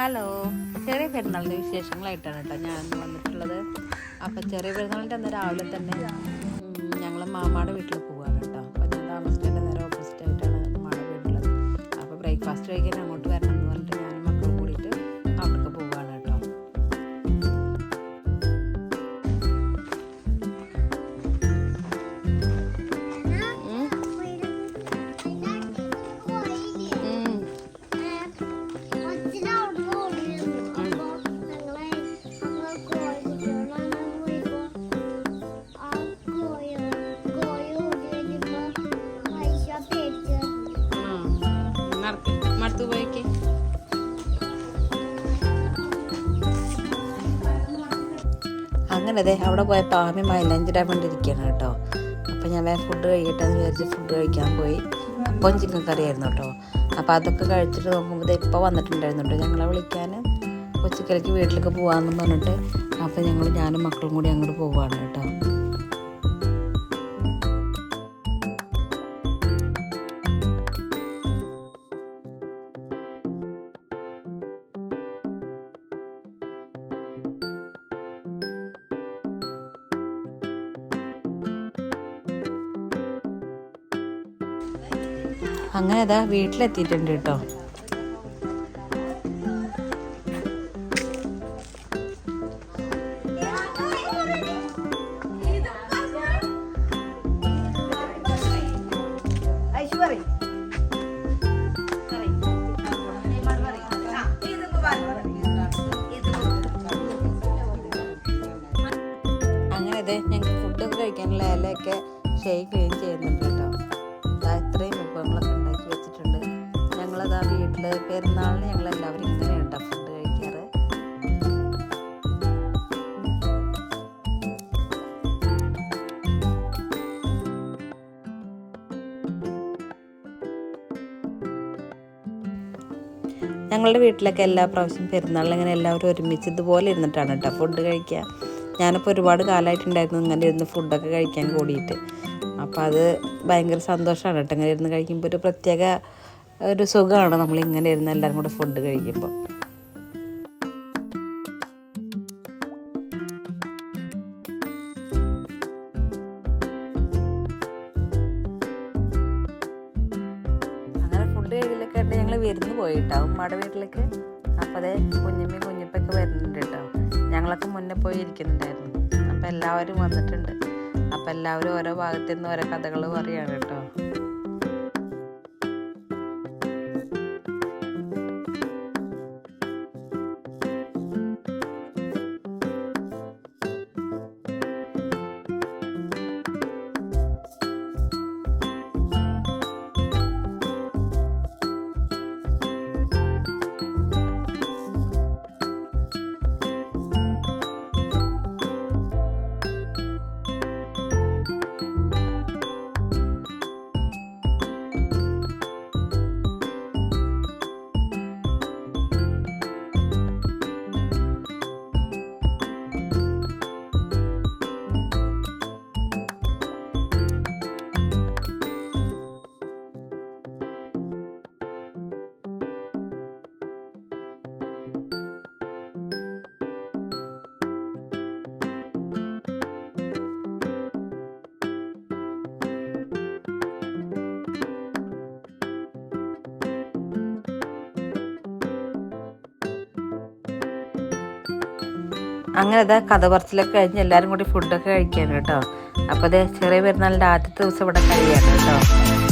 Hello. ചെറിയ പെരുന്നാളിന്റെ വിശേഷങ്ങളായിട്ടാണ് കേട്ടോ ഞാൻ വന്നിട്ടുള്ളത്. അപ്പം ചെറിയ പെരുന്നാളിന്റെ അന്ന് രാവിലെ തന്നെ ഞങ്ങൾ മാമാടെ വീട്ടിൽ നടക്ക്. മടുത്ത് അങ്ങനെ അതെ അവിടെ പോയപ്പോൾ ആമ്യമായി ലഞ്ചിടാൻ വേണ്ടിയിരിക്കുകയാണ് കേട്ടോ. അപ്പം ഞാൻ വേറെ ഫുഡ് കഴിക്കട്ടെ എന്ന് വിചാരിച്ച് ഫുഡ് കഴിക്കാൻ പോയി. അപ്പം ചിക്കൻ കറിയായിരുന്നു കേട്ടോ. അപ്പോൾ അതൊക്കെ കഴിച്ചിട്ട് നോക്കുമ്പോൾ ഇപ്പോൾ വന്നിട്ടുണ്ടായിരുന്നു കേട്ടോ. ഞങ്ങളെ വിളിക്കാൻ കൊച്ചിക്കലേക്ക് വീട്ടിലേക്ക് പോകാമെന്ന് പറഞ്ഞിട്ട് അപ്പോൾ ഞങ്ങൾ ഞാനും മക്കളും കൂടി അങ്ങോട്ട് പോവുകയാണ് കേട്ടോ. അങ്ങനെ അതാ വീട്ടിലെത്തിയിട്ടുണ്ട് കേട്ടോ. അങ്ങനെ അതെ ഞങ്ങൾക്ക് ഫുഡൊക്കെ കഴിക്കാനുള്ള ഇലയൊക്കെ ഷെയ്ക്ക് ക്ലീൻ ചെയ്യുന്നുണ്ട് കേട്ടോ. ദാ ഇത്രയും വിഭവങ്ങളൊക്കെ വീട്ടിൽ പെരുന്നാളിന് ഞങ്ങൾ എല്ലാവരും ഇങ്ങനെയാണ് കേട്ടോ ഫുഡ് കഴിക്കാറ്. ഞങ്ങളുടെ വീട്ടിലൊക്കെ എല്ലാ പ്രാവശ്യം പെരുന്നാളിൽ ഇങ്ങനെ എല്ലാവരും ഒരുമിച്ച് ഇതുപോലെ ഇരുന്നിട്ടാണ് കേട്ടോ ഫുഡ് കഴിക്കുക. ഞാനിപ്പോൾ ഒരുപാട് കാലമായിട്ടുണ്ടായിരുന്നു ഇങ്ങനെ ഇരുന്ന് ഫുഡൊക്കെ കഴിക്കാൻ കൂടിയിട്ട്. അപ്പോൾ അത് ഭയങ്കര സന്തോഷമാണ് കേട്ടോ ഇങ്ങനെ ഇരുന്ന് കഴിക്കുമ്പോൾ ഒരു പ്രത്യേക ഒരു സുഖമാണ്. നമ്മൾ ഇങ്ങനെ ഇരുന്ന് എല്ലാവരും കൂടെ ഫുഡ് കഴിക്കുമ്പോൾ അങ്ങനെ ഫുഡ് കഴിക്കലൊക്കെ ഞങ്ങൾ വിരുന്ന് പോയിട്ടോ. ഉമ്മയുടെ വീട്ടിലേക്ക്. അപ്പോൾ അതേ കുഞ്ഞമ്മയും കുഞ്ഞിപ്പൊക്കെ വരുന്നുണ്ട് കേട്ടോ. ഞങ്ങളൊക്കെ മുന്നേ പോയി ഇരിക്കുന്നുണ്ടായിരുന്നു. അപ്പോൾ എല്ലാവരും വന്നിട്ടുണ്ട്. അപ്പോൾ എല്ലാവരും ഓരോ ഭാഗത്തു നിന്ന് ഓരോ കഥകൾ പറയാണ് കേട്ടോ. അങ്ങനെ ഇതാ കഥ പറച്ചിലൊക്കെ കഴിഞ്ഞ് എല്ലാവരും കൂടി ഫുഡൊക്കെ കഴിക്കാൻ കേട്ടോ. അപ്പോൾ അതേ ചെറിയ പെരുന്നാളിന്റെ ആദ്യത്തെ ദിവസം ഇവിടെ കഴിയാണ് കേട്ടോ.